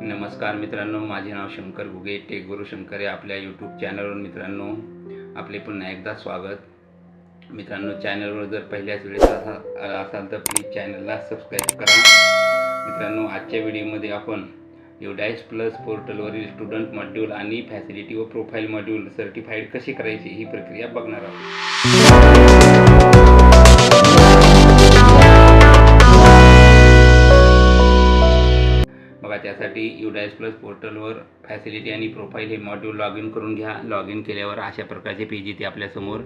नमस्कार मित्रांनो माझे नाव शंकर घुगे टेक गुरु शंकर आपल्या यूट्यूब चॅनलवर मित्रांनो आपले पुन्हा एकदा स्वागत. मित्रांनो चॅनलवर जर पहिल्याच वेळेस असा असाल तर प्लीज चॅनलला सबस्क्राईब करा. मित्रांनो आजच्या व्हिडिओमध्ये आपण युडाईस प्लस पोर्टलवरील स्टुडंट मॉड्यूल आणि फॅसिलिटी व प्रोफाईल मॉड्यूल सर्टिफाईड कशी करायची ही प्रक्रिया बघणार आहोत. त्यासाठी युडायस प्लस पोर्टलवर फॅसिलिटी आणि प्रोफाईल हे मॉड्यूल लॉग इन करून घ्या. लॉग इन केल्यावर अशा प्रकारचे पेज येते आपल्यासमोर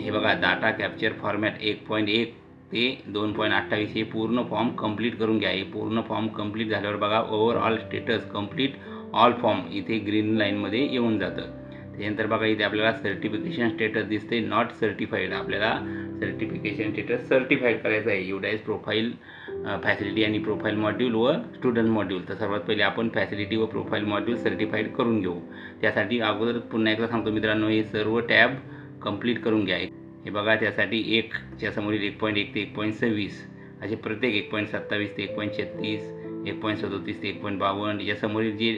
हे बघा डाटा कॅप्चर फॉर्मॅट एक पॉईंट एक ते दोन पॉईंट अठ्ठावीस हे पूर्ण फॉर्म कंप्लीट करून घ्या. हे पूर्ण फॉर्म कंप्लीट झाल्यावर बघा overall status complete all form इथे ग्रीन लाईनमध्ये येऊन जातं. त्याच्यानंतर बघा इथे आपल्याला सर्टिफिकेशन स्टेटस दिसते नॉट सर्टिफाईड आपल्याला सर्टिफिकेशन स्टेटस सर्टिफाईड करायचं आहे. युडाईज प्रोफाईल फॅसिलिटी आणि प्रोफाईल मॉड्यूल व स्टुडंट मॉड्यूल तर सर्वात पहिले आपण फॅसिलिटी व प्रोफाईल मॉड्यूल सर्टिफाईड करून घेऊ. त्यासाठी अगोदर पुन्हा एकदा सांगतो मित्रांनो हे सर्व टॅब कंप्लीट करून घ्या. हे बघा त्यासाठी एकच्या समोरील एक पॉईंट एक ते एक पॉईंट सव्वीस. असे प्रत्येक एक पॉईंट सत्तावीस ते एक पॉईंट छत्तीस एक पॉईंट सदोतीस ते एक पॉईंट बावन्न. यासमोरील जे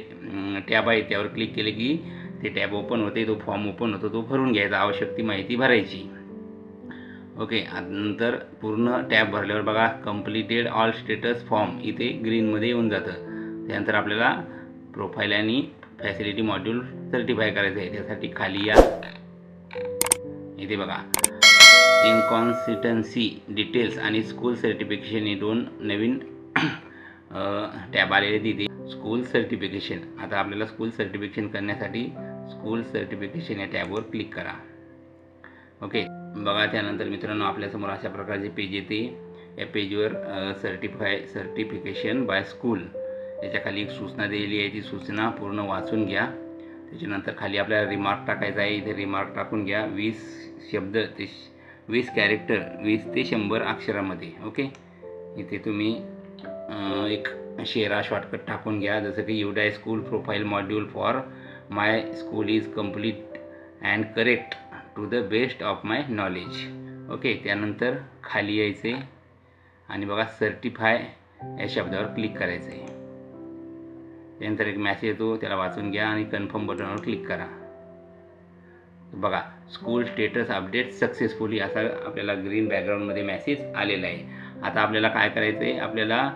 टॅब आहे त्यावर क्लिक केले की ते टॅब ओपन होते तो फॉर्म ओपन होतो तो भरून घ्यायचा आवश्यक ती माहिती भरायची. ओके नंतर पूर्ण टॅब भरल्यावर बघा कम्प्लिटेड ऑल स्टेटस फॉर्म इथे ग्रीनमध्ये येऊन जातं. त्यानंतर आपल्याला प्रोफाईल आणि फॅसिलिटी मॉड्यूल सर्टिफाय करायचं आहे. त्यासाठी खाली या. इथे बघा. इनकॉन्सिस्टन्सी डिटेल्स आणि स्कूल सर्टिफिकेशन हे दोन नवीन टॅब आलेले तिथे. स्कूल सर्टिफिकेशन आता आपल्याला स्कूल सर्टिफिकेशन करण्यासाठी स्कूल सर्टिफिकेशन या टॅबवर क्लिक करा. ओके बघा त्यानंतर मित्रांनो आपल्यासमोर अशा प्रकारचे पेज येते. या पेजवर सर्टिफाय सर्टिफिकेशन बाय स्कूल याच्या खाली एक सूचना दिलेली आहे ती सूचना पूर्ण वाचून घ्या. त्याच्यानंतर खाली आपल्याला रिमार्क टाकायचा आहे इथे रिमार्क टाकून घ्या. वीस शब्द ते श- वीस कॅरेक्टर वीस ते शंभर अक्षरामध्ये ओके? इथे तुम्ही एक शेरा शॉर्टकट टाकून घ्या. जसं की UDISE school profile module for my school is complete and correct to the best of my knowledge okay त्यानंतर खाली यायचे. आणि बघा सर्टिफाय या शब्दावर क्लिक करायचं. आहे त्यानंतर एक मॅसेज येतो त्याला वाचून घ्या आणि कन्फर्म बटनवर क्लिक करा. बघा स्कूल स्टेटस अपडेट सक्सेसफुली असा आपल्याला ग्रीन बॅकग्राऊंडमध्ये मॅसेज आलेला आहे. आता आपल्याला काय करायचं आहे आपल्याला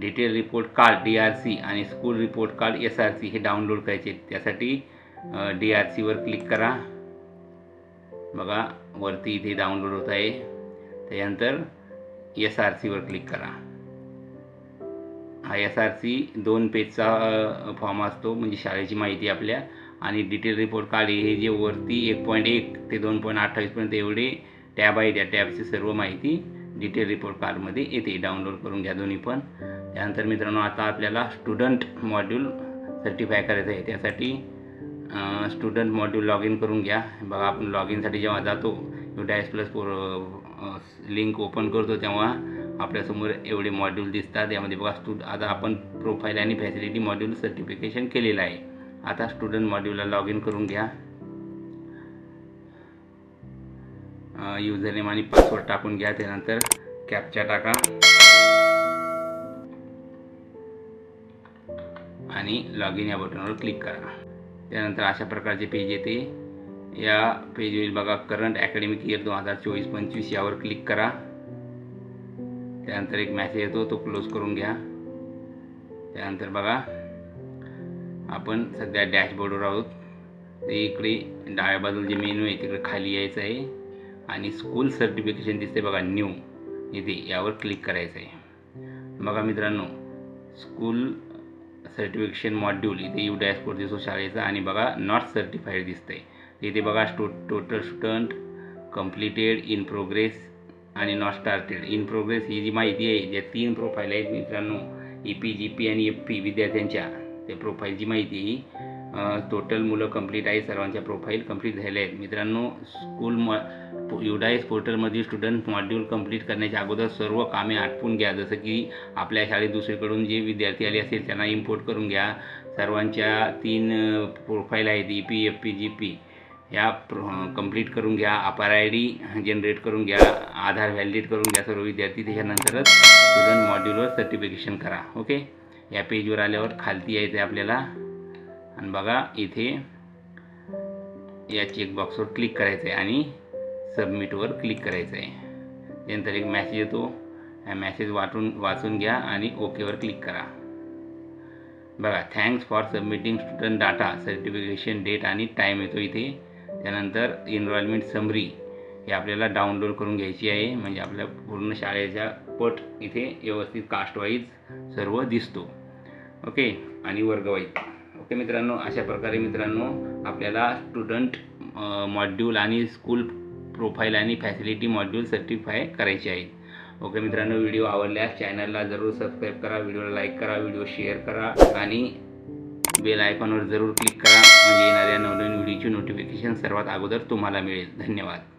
detail report card D R C आणि school report card S R C हे डाउनलोड करायचे त्यासाठी डी आर सीवर क्लिक करा. बघा वरती इथे डाउनलोड होत आहे. त्याच्यानंतर एस आर सीवर क्लिक करा. हा एस आर सी दोन पेजचा फॉर्म असतो म्हणजे शाळेची माहिती आपल्या. आणि डिटेल रिपोर्ट कार्ड हे जे वरती एक पॉईंट एक ते दोन पॉईंट अठ्ठावीसपर्यंत एवढे टॅब आहे. त्या टॅबची सर्व माहिती डिटेल रिपोर्ट कार्डमध्ये येते. डाउनलोड करून घ्या दोन्ही पण. त्यानंतर मित्रांनो आता आपल्याला स्टुडंट मॉड्यूल सर्टिफाय करायचं आहे. त्यासाठी स्टुडंट मॉड्यूल लॉग इन करून घ्या. बघा आपण लॉग इनसाठी जेव्हा जातो डॅश प्लस पोर लिंक ओपन करतो तेव्हा आपल्यासमोर एवढे मॉड्यूल दिसतात. यामध्ये बघा स्टुड आता आपण प्रोफाईल आणि फॅसिलिटी मॉड्यूल सर्टिफिकेशन केलेलं आहे. आता स्टुडंट मॉड्यूलला लॉग इन करून घ्या. युजर नेम आणि पासवर्ड टाकून घ्या त्यानंतर कॅपचा टाका. आणि लॉग इन या बटनवर क्लिक करा. त्यानंतर अशा प्रकारचे पेज येते. या पेजवर बघा करंट अकॅडमिक इयर दोन हजार चोवीस पंचवीस यावर क्लिक करा. त्यानंतर एक मॅसेज येतो तो क्लोज करून घ्या. त्यानंतर बघा आपण सध्या डॅशबोर्डवर आहोत. ते इकडे डाव्या बाजूला जे मेनू आहे तिकडे खाली यायचं आहे. आणि स्कूल सर्टिफिकेशन दिसते बघा न्यू इथे यावर क्लिक करायचं आहे. बघा मित्रांनो स्कूल सर्टिफिकेशन मॉड्यूल इथे यू डॅशबोर्ड दिसतो शाळेचा आणि बघा नॉट सर्टिफाईड दिसतंय. इथे बघा स्टो total student completed in progress आणि नॉट स्टार्टेड इन प्रोग्रेस ही जी माहिती आहे ज्या तीन प्रोफाईल आहेत मित्रांनो ई पी जी पी आणि एफ पी विद्यार्थ्यांच्या. त्या प्रोफाईलची माहिती ही टोटल मुलं कंप्लीट आहे सर्वांच्या प्रोफाईल कंप्लीट झाले आहेत. मित्रांनो स्कूल म युडाईस पोर्टलमधील स्टुडंट मॉड्यूल कंप्लीट करण्याच्या अगोदर सर्व कामे आटपून घ्या. जसं की आपल्या शाळेत दुसरीकडून जे विद्यार्थी आले असेल त्यांना इम्पोर्ट करून घ्या. सर्वांच्या तीन प्रोफाईल आहेत E P F P G P या कंप्लीट करून घ्या. अपार आय डी जनरेट करून घ्या. आधार व्हॅलिडेट करून घ्या सर्व विद्यार्थी. त्याच्यानंतरच स्टुडंट मॉड्यूलवर सर्टिफिकेशन करा. ओके या पेजवर आल्यावर खालती यायचं आहे आपल्याला. आणि बघा इथे या चेकबॉक्सवर क्लिक करायचं आहे आणि सबमिटवर क्लिक करायचं आहे त्यानंतर एक मॅसेज येतो. हा मॅसेज वाटून वाचून घ्या आणि ओकेवर क्लिक करा. बघा thanks for submitting student data certification date आणि टाईम येतो इथे. त्यानंतर इनरोलमेंट समरी हे आपल्याला डाउनलोड करून घ्यायची आहे. म्हणजे आपल्या पूर्ण शाळेच्या पट इथे व्यवस्थित कास्टवाईज सर्व दिसतो. ओके आणि वर्गवाईज. ओके मित्रांनो अशा प्रकारे मित्रांनो आपल्याला स्टुडंट मॉड्यूल आणि स्कूल प्रोफाईल आणि फॅसिलिटी मॉड्यूल सर्टिफाय करायचे आहेत. ओके मित्रांनो व्हिडिओ आवडल्यास चॅनलला जरूर सबस्क्राईब करा व्हिडिओला लाईक करा व्हिडिओ शेअर करा आणि बेल आयकॉनवर जरूर क्लिक करा. म्हणजे येणाऱ्या नवनवीन व्हिडिओची नोटिफिकेशन सर्वात अगोदर तुम्हाला मिळेल. धन्यवाद.